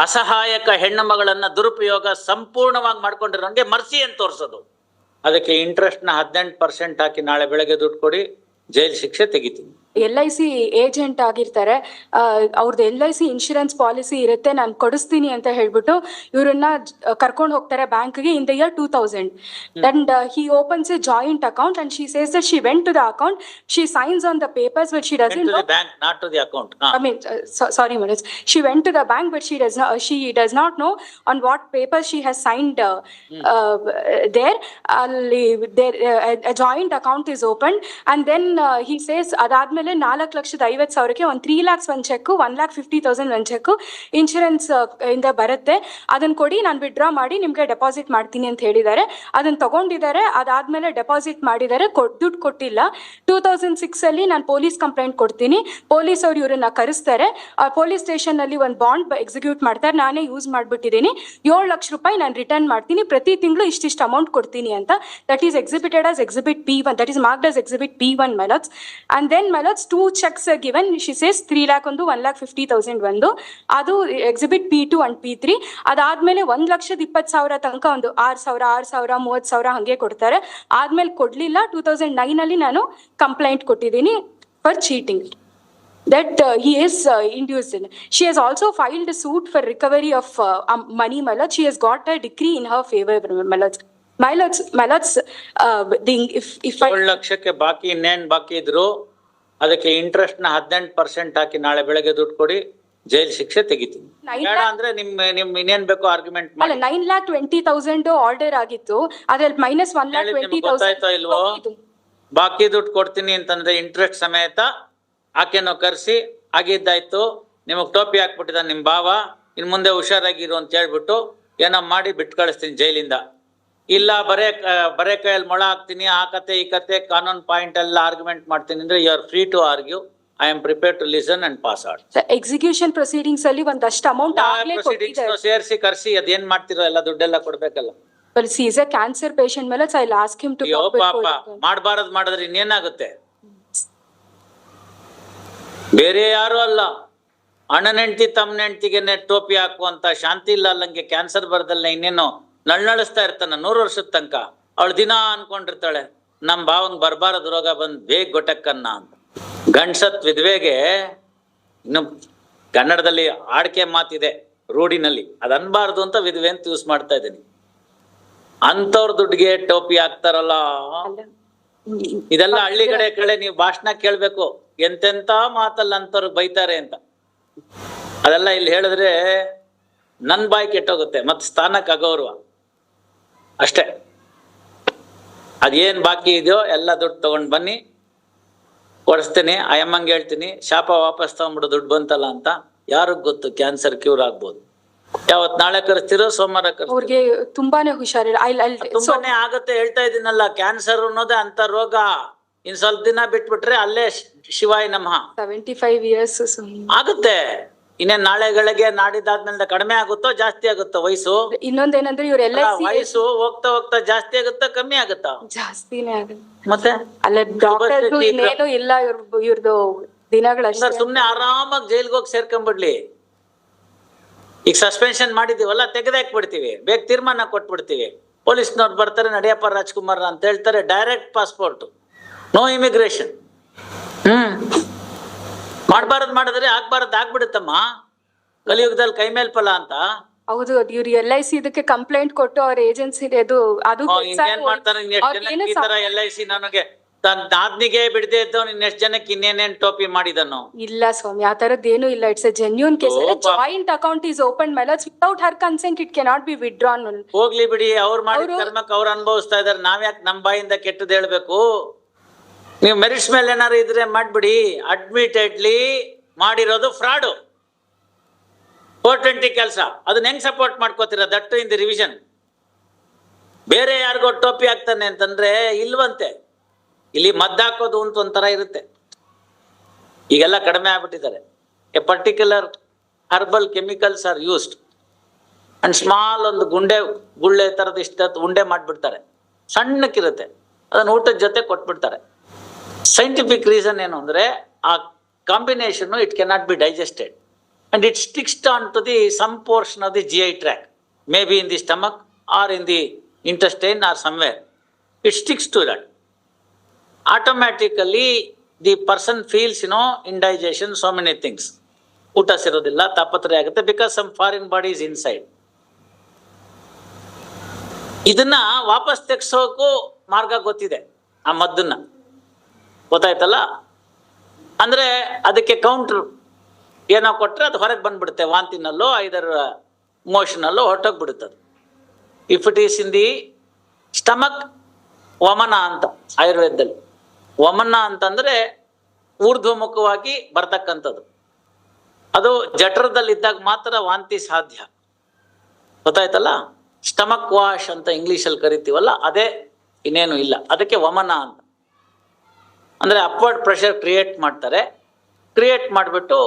ಅಸಹಾಯಕ ಹೆಣ್ಣು ಮಗಳನ್ನ ದುರುಪಯೋಗ ಸಂಪೂರ್ಣವಾಗಿ ಮಾಡ್ಕೊಂಡಿರೋಂಗೆ ಮರ್ಸಿ ಅಂತ ತೋರಿಸೋದು. ಅದಕ್ಕೆ ಇಂಟ್ರೆಸ್ಟ್ನ ಹದಿನೆಂಟು ಪರ್ಸೆಂಟ್ ಹಾಕಿ ನಾಳೆ ಬೆಳಗ್ಗೆ ದುಡ್ಡು ಕೊಡಿ, ಜೈಲ್ ಶಿಕ್ಷೆ ತೆಗಿತೀನಿ. ಎಲ್ ಐ ಸಿ ಏಜೆಂಟ್ ಆಗಿರ್ತಾರೆ ಅವ್ರದ್ದು L I C insurance policy ಇರುತ್ತೆ ನಾನು ಕೊಡಿಸ್ತೀನಿ ಅಂತ ಹೇಳ್ಬಿಟ್ಟು ಇವರನ್ನ ಕರ್ಕೊಂಡು ಹೋಗ್ತಾರೆ ಬ್ಯಾಂಕ್ಗೆ in the year two thousand and he opens a joint account and she says that she went to the account she signs on the papers but she doesn't I bank sorry to she went I mean, bank but sorry, does not know on what papers she has signed uh, uh, there. ಅಲ್ಲಿ there account a joint account is opened, and then he ನಾಲ್ಕು ಲಕ್ಷದ ಐವತ್ತು ಸಾವಿರಕ್ಕೆ ಒಂದು three lakhs ಒಂದು cheque one lakh fifty thousand ಒಂದು cheque insurance ಇಂದ ಬರುತ್ತೆ. ಅದನ್ನ ಕೊಡಿ, ನಾನು ವಿಡ್ರಾ ಮಾಡಿ ನಿಮಗೆ ಡೆಪಾಸಿಟ್ ಮಾಡ್ತೀನಿ ಅಂತ ಹೇಳಿದ್ದಾರೆ. ಅದನ್ನ ತಗೊಂಡಿದ್ದಾರೆ, ಅದಾದ್ಮೇಲೆ ಡೆಪಾಸಿಟ್ ಮಾಡಿದ್ದಾರೆ ಕೊಟ್ ದುಡ್ಡು ಕೊಟ್ಟಿಲ್ಲ. ಟೂ ತೌಸಂಡ್ ಸಿಕ್ಸ್ ಅಲ್ಲಿ ನಾನು ಪೊಲೀಸ್ ಕಂಪ್ಲೇಂಟ್ ಕೊಡ್ತೀನಿ. ಪೊಲೀಸ್ ಅವ್ರು ಇವರನ್ನ ಕರೆಸ್ತಾರೆ. ಪೊಲೀಸ್ ಸ್ಟೇಷನ್ ಅಲ್ಲಿ ಒಂದು ಬಾಂಡ್ ಎಕ್ಸಿಕ್ಯೂಟ್ ಮಾಡ್ತಾರೆ. ನಾನೇ ಯೂಸ್ ಮಾಡಿಬಿಟ್ಟಿದ್ದೀನಿ. ಏಳು ಲಕ್ಷ ರೂಪಾಯಿ ನಾನು ರಿಟರ್ನ್ ಮಾಡ್ತೀನಿ. ಪ್ರತಿ ತಿಂಗಳು ಇಷ್ಟಿಷ್ಟು ಅಮೌಂಟ್ ಕೊಡ್ತೀನಿ ಅಂತ. That is exhibited as exhibit P one that is marked as exhibit P one ಮೆಲಕ್ಸ್ and then ಮೆಲಟ್ಸ್ two cheques given she says three lakh ಒಂದು ಒನ್ ಲ್ಯಾಕ್ ಫಿಫ್ಟಿ ತೌಸಂಡ್ ಒಂದು ಅದು exhibit P two and P three ಅದಾದ್ಮೇಲೆ ಒಂದ್ ಲಕ್ಷದ ಇಪ್ಪತ್ತು ಸಾವಿರ ತನಕ ಒಂದು ಆರು ಸಾವಿರ ಆರು ಸಾವಿರ ಮೂವತ್ತು ಸಾವಿರ ಹಂಗೆ ಕೊಡ್ತಾರೆ. ಆದ್ಮೇಲೆ ಕೊಡ್ಲಿಲ್ಲ. ಟೂ ತೌಸಂಡ್ ನೈನ್ ಅಲ್ಲಿ ನಾನು ಕಂಪ್ಲೇಂಟ್ ಕೊಟ್ಟಿದ್ದೀನಿ for cheating. That uh, he is uh, induced in. She has also filed a suit for recovery of uh, um, money, Malad. She has got a decree in her favor, if Malad, Malad's, uh, the, if, if I. ಲಕ್ಷಕ್ಕೆ ಬಾಕಿ ಇನ್ನೇನ್ ಬಾಕಿ ಇದ್ರು? ಅದಕ್ಕೆ ಇಂಟ್ರೆಸ್ಟ್ನ ಹದಿನೆಂಟು percent ಹಾಕಿ ನಾಳೆ ಬೆಳಗ್ಗೆ ದುಡ್ಡು ಕೊಡಿ ಜೈಲ್ ಶಿಕ್ಷೆ ತೆಗಿತೀನಿ. ಬೇಡ ಅಂದ್ರೆ ನಿಮ್ ನಿಮ್ ಇನ್ನೇನ್ ಬೇಕೋ ಆರ್ಗ್ಯುಮೆಂಟ್ ಅಲ್ಲ nine lakh twenty thousand order ಆಗಿತ್ತು. ಅದ್ರಲ್ಲಿ ಮೈನಸ್ ಒನ್ ಲ್ಯಾಕ್ ಟ್ವೆಂಟಿ ಗೊತ್ತಾಯ್ತೋ ಇಲ್ವೋ? ಬಾಕಿ ದುಡ್ಡು ಕೊಡ್ತೀನಿ ಅಂತಂದ್ರೆ ಇಂಟ್ರೆಸ್ಟ್ ಸಮೇತ ಆಕೆನೋ ಕರೆಸಿ ಆಗಿದ್ದಾಯ್ತು. ನಿಮಗ್ ಟೋಪಿ ಹಾಕ್ಬಿಟ್ಟಿದ ನಿಮ್ ಭಾವ. ಇನ್ ಮುಂದೆ ಹುಷಾರಾಗಿರು ಅಂತ ಹೇಳ್ಬಿಟ್ಟು ಏನೋ ಮಾಡಿ ಬಿಟ್ಟು ಕಳಿಸ್ತೀನಿ ಜೈಲಿಂದ. ಇಲ್ಲ ಬರೇ ಬರೇ ಕೈಯಲ್ಲಿ ಮೊಳ ಹಾಕ್ತೀನಿ ಆ ಕತೆ ಈ ಕತೆ ಕಾನೂನ್ ಪಾಯಿಂಟ್ ಎಲ್ಲ ಆರ್ಗ್ಯುಮೆಂಟ್ ಮಾಡ್ತೀನಿ ಅಂದ್ರೆ you are free to argue I am prepare to listen and pass out execution proceedings ಅಲ್ಲಿ ಒಂದಷ್ಟು ಅಮೌಂಟ್ ಸೇರಿಸಿ ಕರ್ಸಿ ಅದೇನ್ ಮಾಡ್ತಿರೋ ಎಲ್ಲ ದುಡ್ಡೆಲ್ಲ ಕೊಡ್ಬೇಕಲ್ಲ. ಎ ಕ್ಯಾನ್ಸರ್ ಪೇಷಂಟ್ ಮೇಲೆ ಐ ಲಾಸ್ಕ್ ಹಿಮ್ ಟು ಪಾಪ ಮಾಡಬಾರದು ಮಾಡಿದ್ರೆ ಇನ್ನೇನಾಗುತ್ತೆ? ಬೇರೆ ಯಾರು ಅಲ್ಲ. ಅಣ್ಣನ ಹೆಂಡತಿ ತಮ್ಮನ ಹೆಂಡತಿಗೆ ಟೋಪಿ ಹಾಕುವಂತ ಶಾಂತಿ ಇಲ್ಲ ಅಲ್ಲಂಗೆ ಕ್ಯಾನ್ಸರ್ ಬರದಲ್ಲ ಇನ್ನೇನು? ನಳ್ನಳಿಸ್ತಾ ಇರ್ತಾನ, ನೂರು ವರ್ಷದ ತನಕ. ಅವಳು ದಿನ ಅನ್ಕೊಂಡಿರ್ತಾಳೆ, ನಮ್ ಭಾವಂಗ್ ಬರ್ಬಾರದ್ ರೋಗ ಬಂದ್ ಬೇಗ ಗೊಟಕ್ಕನ್ನ ಅಂತ. ಗಂಡ್ಸತ್ ವಿಧವೆಗೆ ಇನ್ನು ಕನ್ನಡದಲ್ಲಿ ಆಡ್ಕೆ ಮಾತಿದೆ, ರೂಢಿನಲ್ಲಿ. ಅದ್ ಅನ್ಬಾರ್ದು ಅಂತ ವಿಧವೆ ಅಂತ ಯೂಸ್ ಮಾಡ್ತಾ ಇದ್ದೀನಿ. ಅಂತವ್ರ ದುಡ್ಡಿಗೆ ಟೋಪಿ ಹಾಕ್ತಾರಲ್ಲ. ಇದೆಲ್ಲ ಹಳ್ಳಿ ಕಡೆ ಕಡೆ ನೀವು ಭಾಷಣ ಕೇಳ್ಬೇಕು. ಎಂತೆಂತ ಮಾತಲ್ಲ ಅಂತವ್ರು ಬೈತಾರೆ ಅಂತ. ಅದೆಲ್ಲ ಇಲ್ಲಿ ಹೇಳಿದ್ರೆ ನನ್ ಬಾಯಿ ಕೆಟ್ಟೋಗುತ್ತೆ, ಮತ್ ಸ್ಥಾನಕ್ಕೆ ಅಗೌರವ. ಅಷ್ಟೇ. ಅದೇನ್ ಬಾಕಿ ಇದೆಯೋ ಎಲ್ಲ ದುಡ್ಡು ತಗೊಂಡ್ ಬನ್ನಿ. ಕೊಡಿಸ್ತೀನಿ ಅಯ್ಯಮ್ಮಂಗೆ ಹೇಳ್ತೀನಿ. ಶಾಪ ವಾಪಸ್ ತಗೊಂಡ್ಬಿಡು ದುಡ್ಡು ಬಂತಲ್ಲ ಅಂತ ಯಾರಿಗ್ ಗೊತ್ತು? ಕ್ಯಾನ್ಸರ್ ಕ್ಯೂರ್ ಆಗ್ಬೋದು. ಯಾವತ್ ನಾಳೆ ಕರೆಸ್ತಿರೋ ಸೋಮವಾರ ಅವ್ರಿಗೆ ತುಂಬಾನೇ ಹುಷಾರಿಲ್ಲ ತುಂಬಾನೇ ಆಗತ್ತೆ ಹೇಳ್ತಾ ಇದೀನಲ್ಲ ಕ್ಯಾನ್ಸರ್ ಅನ್ನೋದೇ ಅಂತ ರೋಗ. ಇನ್ ಸ್ವಲ್ಪ ದಿನ ಬಿಟ್ಬಿಟ್ರೆ ಅಲ್ಲೇ ಶಿವಾಯ್ ಶಿವಾಯ ನಮಃ. ಸೆವೆಂಟಿ ಫೈವ್ ಇಯರ್ಸ್ ಆಗುತ್ತೆ. ಇನ್ನೇನ್ ನಾಳೆಗಳಿಗೆ ನಾಡಿದ್ದಾದ್ಮೇಲೆ ಕಡಿಮೆ ಆಗುತ್ತೋ ಜಾಸ್ತಿ ಆಗುತ್ತೋ ವಯಸ್ಸು? ಇನ್ನೊಂದೇನಂದ್ರೆ ಇವ್ರೆಲ್ಲ ವಯಸ್ಸು ಹೋಗ್ತಾ ಹೋಗ್ತಾ ಜಾಸ್ತಿ ಆಗುತ್ತಾ ಕಮ್ಮಿ ಆಗುತ್ತಾ? ಜಾಸ್ತಿನೇ ಆಗುತ್ತೆ. ಮತ್ತೆ? ಅಲ್ಲ ಡಾಕ್ಟರ್ ಇನ್ನೇನು ಇಲ್ಲ ಇವ್ರ ಇವ್ರದ್ದು ದಿನಗಳ ಸುಮ್ನೆ ಆರಾಮಾಗಿ ಜೈಲ್ಗೆ ಹೋಗಿ ಸೇರ್ಕೊಂಡ್ಬಿಡ್ಲಿ ಈಗ ಸಸ್ಪೆನ್ಷನ್ ಮಾಡಿದೀವಲ್ಲ ತೆಗೆದಾಕ್ಬಿಡ್ತೀವಿ ಬೇಗ ತೀರ್ಮಾನ ಕೊಟ್ಬಿಡ್ತೀವಿ. ಪೊಲೀಸ್ನವ್ರು ಬರ್ತಾರೆ ನಡಿಯಪ್ಪ ರಾಜ್ಕುಮಾರ್ ಅಂತ ಹೇಳ್ತಾರೆ direct passport no immigration hmm. ಮಾಡ್ಬಾರದ್ ಮಾಡಿದ್ರೆ ಆಗ್ಬಾರದು ಆಗ್ಬಿಡುತ್ತಮ್ಮ. ಕಲಿಯುಗದಲ್ಲಿ ಕೈ ಮೇಲ್ ಫಲ ಅಂತ. ಹೌದು ಇವ್ರು ಎಲ್ ಐ ಸಿ ಇದಕ್ಕೆ ಕಂಪ್ಲೇಂಟ್ ಕೊಟ್ಟು ಅವ್ರ ಏಜೆನ್ಸಿ ಅದು ಅದು ಇನ್ನೇನ್ ಮಾಡ್ತಾರೆ? ಏನು ಈ ತರ ಎಲ್ ಐ ಸಿ ನನಗೆ ತನ್ನ ನಾದ್ನಿಗೆ ಬಿಡದೆ ಇದ್ದವ್ ಇನ್ನೆಷ್ಟ್ ಜನಕ್ಕೆ ಇನ್ನೇನೇನ್ ಟೋಪಿ ಮಾಡಿದನು? ಇಲ್ಲ ಸ್ವಾಮಿ ಆ ತರದ್ದೇನು ಇಲ್ಲ. It's a genuine case joint account is open ಮೇಲೆ without her consent it cannot be withdrawn ಹೋಗ್ಲಿ ಬಿಡಿ ಅವ್ರು ಮಾಡಿ ಅವ್ರು- ಕರ್ಮಕ್ಕೆ ಅವ್ರು ಅನುಭವಿಸ್ತಾ ಇದಾರೆ ನಾವ್ ಯಾಕೆ ನಮ್ ಬಾಯಿಂದ ಕೆಟ್ಟದ್ ಹೇಳ್ಬೇಕು? ನೀವು ಮೆರಿಟ್ಸ್ ಮೇಲೆ ಏನಾರು ಇದ್ರೆ ಮಾಡ್ಬಿಡಿ. ಅಡ್ಮಿಟೆಡ್ಲಿ ಮಾಡಿರೋದು ಫ್ರಾಡು ಫೋರ್ ಟ್ವೆಂಟಿ ಕೆಲಸ. ಅದನ್ನ ಹೆಂಗ್ ಸಪೋರ್ಟ್ ಮಾಡ್ಕೋತೀರಾ? ದಟ್ಟು ಇನ್ ದಿ ರಿವಿಷನ್ ಬೇರೆ ಯಾರಿಗೋ ಟೋಪಿ ಹಾಕ್ತಾನೆ ಅಂತಂದ್ರೆ ಇಲ್ವಂತೆ. ಇಲ್ಲಿ ಮದ್ದಾಕೋದು ಅಂತ ಒಂಥರ ಇರುತ್ತೆ. ಈಗೆಲ್ಲ ಕಡಿಮೆ ಆಗ್ಬಿಟ್ಟಿದ್ದಾರೆ. A particular herbal chemicals are used and small ಒಂದು ಗುಂಡೆ, ಗುಳ್ಳೆ ತರದ ಇಷ್ಟ, ಉಂಡೆ ಮಾಡ್ಬಿಡ್ತಾರೆ. ಸಣ್ಣಕ್ಕಿರುತ್ತೆ. ಅದನ್ನ ಊಟದ ಜೊತೆ ಕೊಟ್ಬಿಡ್ತಾರೆ. ಸೈಂಟಿಫಿಕ್ ರೀಸನ್ ಏನು ಅಂದರೆ, ಆ combination it cannot be digested and it sticks on to the some portion of the G I tract maybe in the stomach or in the intestine or somewhere it sticks to that automatically the person feels you know indigestion so many things ಊಟ ಸಿರೋದಿಲ್ಲ ತಾಪತ್ರೆ ಆಗುತ್ತೆ because some foreign body inside ಇದನ್ನ ವಾಪಸ್ ತೆಗ್ಸೋಕು ಮಾರ್ಗ ಗೊತ್ತಿದೆ, ಆ ಮದ್ದನ್ನ. ಗೊತ್ತಾಯ್ತಲ್ಲ? ಅಂದ್ರೆ ಅದಕ್ಕೆ ಕೌಂಟ್ರ್ ಏನೋ ಕೊಟ್ರೆ ಅದು ಹೊರಗೆ ಬಂದ್ಬಿಡುತ್ತೆ, ವಾಂತಿನಲ್ಲೋ ಐದರ ಮೋಷನಲ್ಲೋ ಅದು if it is in the stomach ವಮನ ಅಂತ, ಆಯುರ್ವೇದದಲ್ಲಿ. ವಮನ ಅಂತಂದ್ರೆ ಊರ್ಧ್ವಮುಖವಾಗಿ ಬರ್ತಕ್ಕಂಥದ್ದು. ಅದು ಜಠರದಲ್ಲಿದ್ದಾಗ ಮಾತ್ರ ವಾಂತಿ ಸಾಧ್ಯ. ಗೊತ್ತಾಯ್ತಲ್ಲ? ಸ್ಟಮಕ್ ವಾಶ್ ಅಂತ ಇಂಗ್ಲೀಷಲ್ಲಿ ಕರಿತೀವಲ್ಲ, ಅದೇ ಇನ್ನೇನು ಇಲ್ಲ. ಅದಕ್ಕೆ ವಮನ ಅಂತ. ಅಂದ್ರೆ ಅಪ್ವರ್ಡ್ ಪ್ರೆಷರ್ ಕ್ರಿಯೇಟ್ ಮಾಡ್ತಾರೆ. ಕ್ರಿಯೇಟ್ ಮಾಡಿಬಿಟ್ಟು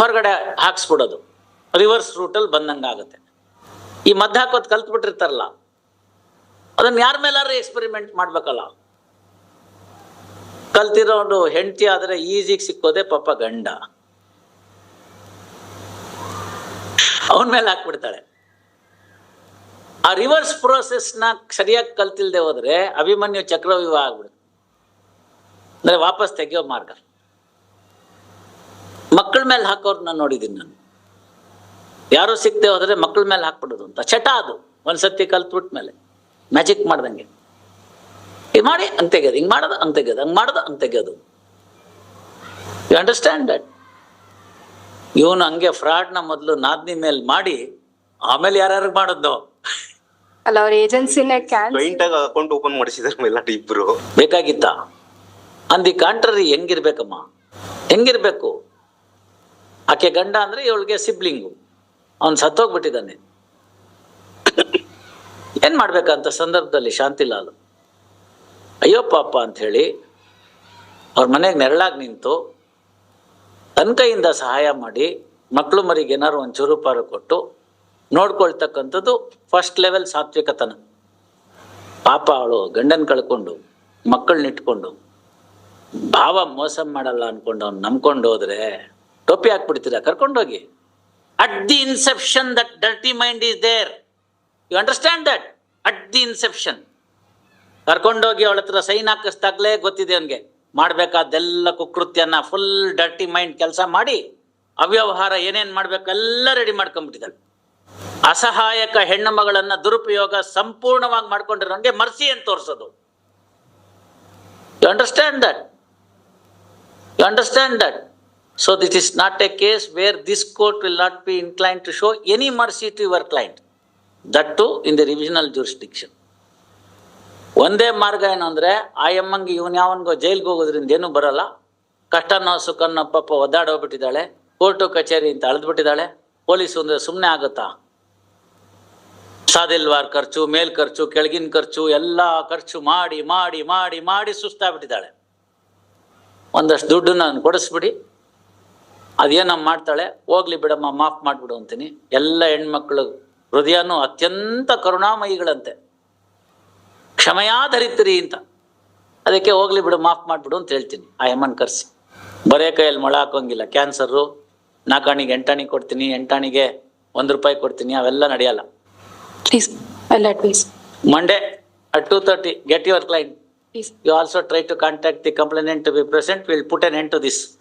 ಹೊರಗಡೆ ಹಾಕ್ಸ್ಬಿಡೋದು. ರಿವರ್ಸ್ ರೂಟಲ್ಲಿ ಬಂದಂಗೆ ಆಗುತ್ತೆ. ಈ ಮದ್ದು ಹಾಕೋದು ಕಲ್ತ್ಬಿಟ್ಟಿರ್ತಾರಲ್ಲ, ಅದನ್ನ ಯಾರ ಮೇಲಾದ್ರೂ ಎಕ್ಸ್ಪೆರಿಮೆಂಟ್ ಮಾಡ್ಬೇಕಲ್ಲ. ಒಂದು ಹೆಂಡತಿ ಆದರೆ ಈಸಿಗೆ ಸಿಕ್ಕೋದೆ ಪಾಪ ಗಂಡ. ಅವನ ಮೇಲೆ ಹಾಕ್ಬಿಡ್ತಾಳೆ. ಆ ರಿವರ್ಸ್ ಪ್ರೋಸೆಸ್ನ ಸರಿಯಾಗಿ ಕಲ್ತಿಲ್ದೆ ಹೋದ್ರೆ ಅಭಿಮನ್ಯು ಚಕ್ರವ್ಯೂಹ ಆಗ್ಬಿಡುತ್ತೆ. ಅಂದ್ರೆ ವಾಪಸ್ ತೆಗೆಯೋ ಮಾರ್ಗ. ಮಕ್ಕಳ ಮೇಲೆ ಹಾಕೋರ್ನ ನೋಡಿದ್ದೀನಿ ನಾನು. ಯಾರು ಸಿಕ್ತೆ ಹೋದ್ರೆ ಮಕ್ಕಳ ಮೇಲೆ ಹಾಕ್ಬಿಡೋದು ಅಂತ. ಚಟ ಅದು. ಒಂದ್ಸತಿ ಕಲ್ತ್ಬಿಟ್ಟ ಮೇಲೆ. ಮ್ಯಾಜಿಕ್ ಮಾಡ್ದಂಗೆ. ಇದು ಮಾಡಿ ಅಂತ ತೆಗೆಯೋದು ಹಿಂಗ್ ಮಾಡೋದು ಅಂತ ತೆಗೆಯೋದು ಹಂಗ್ ಮಾಡೋದು ಅಂತ ತೆಗೆಯೋದು. ಯು ಅಂಡರ್ಸ್ಟ್ಯಾಂಡ್ ದಟ್ ಇವನು ಹಂಗೆ ಫ್ರಾಡ್ನ ಮೊದಲು ನಾದ್ನಿ ಮೇಲೆ ಮಾಡಿ ಆಮೇಲೆ ಯಾರ್ಯಾರಿಗೆ ಮಾಡೋದು? ಅಲ್ಲ ಅವ್ರ ಏಜೆನ್ಸಿನೇ ಕ್ಯಾನ್ ಜಾಯಿಂಟ್ ಆಗಿ ಅಕೌಂಟ್ ಓಪನ್ ಮಾಡಿಸಿದ್ರೆ ಇಬ್ರು. ಬೇಕಾಗಿತ್ತ? ಅಂದಿ ಕಾಂಟ್ರರಿ ಹೆಂಗಿರ್ಬೇಕಮ್ಮ? ಹೆಂಗಿರ್ಬೇಕು? ಆಕೆ ಗಂಡ ಅಂದ್ರೆ ಇವಳಿಗೆ ಸಿಬ್ಲಿಂಗು. ಅವನ್ ಸತ್ತೋಗ್ಬಿಟ್ಟಿದ್ದಾನೆ. ಏನ್ ಮಾಡ್ಬೇಕಂತ ಸಂದರ್ಭದಲ್ಲಿ ಶಾಂತಿಲಾಲ್? ಅಯ್ಯೋ ಪಾಪ ಅಂತ ಹೇಳಿ ಅವ್ರ ಮನೆಗೆ ನೆರಳಾಗಿ ನಿಂತು ತನ್ನ ಕೈಯಿಂದ ಸಹಾಯ ಮಾಡಿ ಮಕ್ಕಳು ಮರಿಗೆ ಏನಾದ್ರು ಒಂದು ಪಾರು ಕೊಟ್ಟು ನೋಡ್ಕೊಳ್ತಕ್ಕಂಥದ್ದು ಫಸ್ಟ್ ಲೆವೆಲ್ ಸಾತ್ವಿಕತನ. ಪಾಪ ಅವಳು ಗಂಡನ್ ಕಳ್ಕೊಂಡು ಮಕ್ಕಳನ್ನ ಇಟ್ಕೊಂಡು ಭಾವ ಮೋಸ ಮಾಡಲ್ಲ ಅನ್ಕೊಂಡು ಅವ್ನು ನಂಬ್ಕೊಂಡು ಹೋದ್ರೆ ಟೋಪಿ ಹಾಕ್ಬಿಡ್ತೀರಾ? ಕರ್ಕೊಂಡೋಗಿ. At the inception that dirty mind is there you understand that at the inception ಕರ್ಕೊಂಡೋಗಿ ಅವಳ ಹತ್ರ ಸೈನ್ ಹಾಕಿಸ್ದಾಗ್ಲೇ ಗೊತ್ತಿದೆ ಅವನಿಗೆ. ಮಾಡ್ಬೇಕಾದ್ದೆಲ್ಲ ಕುಕೃತ್ಯನ ಫುಲ್ ಡರ್ಟಿ ಮೈಂಡ್ ಕೆಲಸ ಮಾಡಿ ಅವ್ಯವಹಾರ ಏನೇನ್ ಮಾಡ್ಬೇಕು ಎಲ್ಲ ರೆಡಿ ಮಾಡ್ಕೊಂಡ್ಬಿಟ್ಟಿದ್ದಾಳೆ. ಅಸಹಾಯಕ ಹೆಣ್ಣು ಮಗಳನ್ನ ದುರುಪಯೋಗ ಸಂಪೂರ್ಣವಾಗಿ ಮಾಡ್ಕೊಂಡಿರೋ ಮರ್ಸಿ ಅಂತ ತೋರಿಸೋದು. You understand that you understand that so this is not a case where this court will not be inclined to show any mercy to your client that to in the revisional jurisdiction. ಒಂದೇ ಮಾರ್ಗ ಏನು ಅಂದರೆ, ಆ ಎಮ್ಮಂಗೆ ಇವನ್ ಯಾವನ್ಗೋ ಜೈಲ್ಗೆ ಹೋಗೋದ್ರಿಂದ ಏನೂ ಬರಲ್ಲ. ಕಷ್ಟನೋ ಸುಖನೋ ಪಾಪ ಒದ್ದಾಡೋಗ್ಬಿಟ್ಟಿದ್ದಾಳೆ ಕೋರ್ಟು, ಕಚೇರಿ ಅಂತ ಅಳೆದ್ಬಿಟ್ಟಿದ್ದಾಳೆ. ಪೊಲೀಸು ಅಂದ್ರೆ ಸುಮ್ಮನೆ ಆಗುತ್ತಾ? ಸಾದಿಲ್ವಾರ್ ಖರ್ಚು, ಮೇಲ್ ಖರ್ಚು, ಕೆಳಗಿನ ಖರ್ಚು, ಎಲ್ಲ ಖರ್ಚು ಮಾಡಿ ಮಾಡಿ ಮಾಡಿ ಮಾಡಿ ಸುಸ್ತಾಗ್ಬಿಟ್ಟಿದ್ದಾಳೆ. ಒಂದಷ್ಟು ದುಡ್ಡು ನಾನು ಕೊಡಿಸ್ಬಿಡಿ. ಅದೇನಮ್ಮ ಮಾಡ್ತಾಳೆ ಹೋಗ್ಲಿ ಬಿಡಮ್ಮ ಮಾಫ್ ಮಾಡ್ಬಿಡು ಅಂತೀನಿ. ಎಲ್ಲ ಹೆಣ್ಮಕ್ಳು ಹೃದಯನೂ ಅತ್ಯಂತ ಕರುಣಾಮಯಿಗಳಂತೆ. ಕ್ಷಮಯಾಧರಿತ್ರಿ ಅಂತ. ಅದಕ್ಕೆ ಹೋಗ್ಲಿ ಬಿಡು ಮಾಫ್ ಮಾಡ್ಬಿಡು ಅಂತ ಹೇಳ್ತೀನಿ. ಆ ಹೆಮ್ಮನ್ ಕರ್ಸಿ. ಬರೇ ಕೈಯಲ್ಲಿ ಮೊಳ ಹಾಕೋಂಗಿಲ್ಲ. ಕ್ಯಾನ್ಸರು ನಾಲ್ಕಾಣಿಗೆ ಎಂಟಾಣಿ ಕೊಡ್ತೀನಿ ಎಂಟಾಣಿಗೆ ಒಂದು ರೂಪಾಯಿ ಕೊಡ್ತೀನಿ ಅವೆಲ್ಲ ನಡೆಯಲ್ಲ. Please Monday at two thirty get your client You also try to contact the complainant to be present. We'll put an end to this.